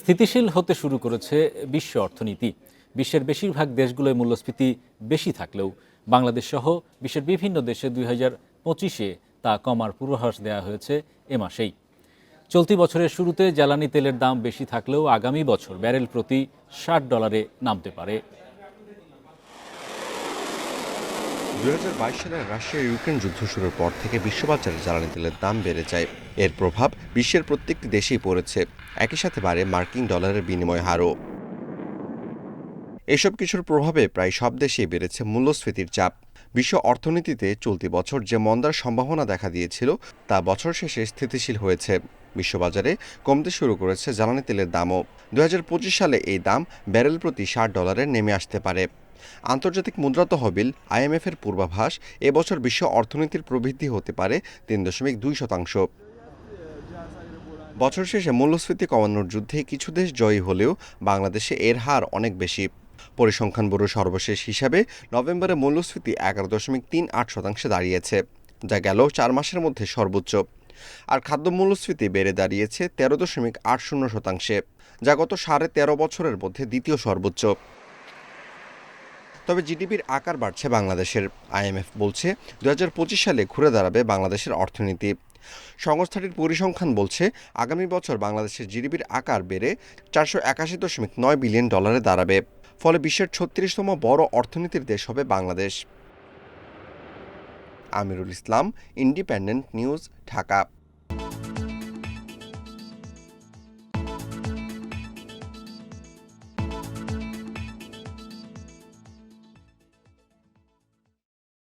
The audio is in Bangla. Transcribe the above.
স্থিতিশীল হতে শুরু করেছে বিশ্ব অর্থনীতি। বিশ্বের বেশিরভাগ দেশগুলোয় মূল্যস্ফীতি বেশি থাকলেও বাংলাদেশ সহ বিশ্বের বিভিন্ন দেশে দুই হাজার পঁচিশে তা কমার পূর্বাভাস দেওয়া হয়েছে এ মাসেই। চলতি বছরের শুরুতে জ্বালানি তেলের দাম বেশি থাকলেও আগামী বছর ব্যারেল প্রতি ষাট ডলারে নামতে পারে। দুই সালের রাশিয়া ইউক্রেন যুদ্ধ শুরুর পর থেকে বিশ্ববাজারে জ্বালানি তেলের দাম বেড়ে যায়। এর প্রভাব বিশ্বের প্রত্যেকটি দেশেই পড়েছে। একই সাথে বাড়ে মার্কিন ডলারের বিনিময় হারও। এসব কিছুর প্রভাবে প্রায় সব দেশেই বেড়েছে মূল্যস্ফীতির চাপ। বিশ্ব অর্থনীতিতে চলতি বছর যে মন্দার সম্ভাবনা দেখা দিয়েছিল, তা বছর শেষে স্থিতিশীল হয়েছে। বিশ্ববাজারে কমতে শুরু করেছে জ্বালানি তেলের দামও। দু হাজার পঁচিশ সালে এই দাম ব্যারেল প্রতি ষাট ডলারে নেমে আসতে পারে। আন্তর্জাতিক মুদ্রা তহবিল আইএমএফের পূর্বাভাস এবছর বিশ্ব অর্থনীতির প্রবৃদ্ধি হতে পারে তিন দশমিক দুই শতাংশ। বছর শেষে মূল্যস্ফীতি কমানোর যুদ্ধে কিছু দেশ জয়ী হলেও বাংলাদেশে এর হার অনেক বেশি। পরিসংখ্যান ব্যুরো সর্বশেষ হিসাবে নভেম্বরে মূল্যস্ফীতি এগারো দশমিক তিন আট শতাংশে দাঁড়িয়েছে, যা গেল চার মাসের মধ্যে সর্বোচ্চ। আর খাদ্য মূল্যস্ফীতি বেড়ে দাঁড়িয়েছে তেরো দশমিক আট শূন্য শতাংশে, যা গত সাড়ে তেরো বছরের মধ্যে দ্বিতীয় সর্বোচ্চ। তবে জিডিপির আকার বাড়ছে বাংলাদেশের আইএমএফ বলছে দুই হাজার পঁচিশ সালে ঘুরে দাঁড়াবে বাংলাদেশের অর্থনীতি। সংস্থাটির পরিসংখ্যান বলছে, আগামী বছর বাংলাদেশের জিডিপির আকার বেড়ে চারশো একাশি দশমিক নয় বিলিয়ন ডলারে দাঁড়াবে। ফলে বিশ্বের ছত্রিশতম বড় অর্থনীতির দেশ হবে Bangladesh. Amirul Islam, independent news, Dhaka.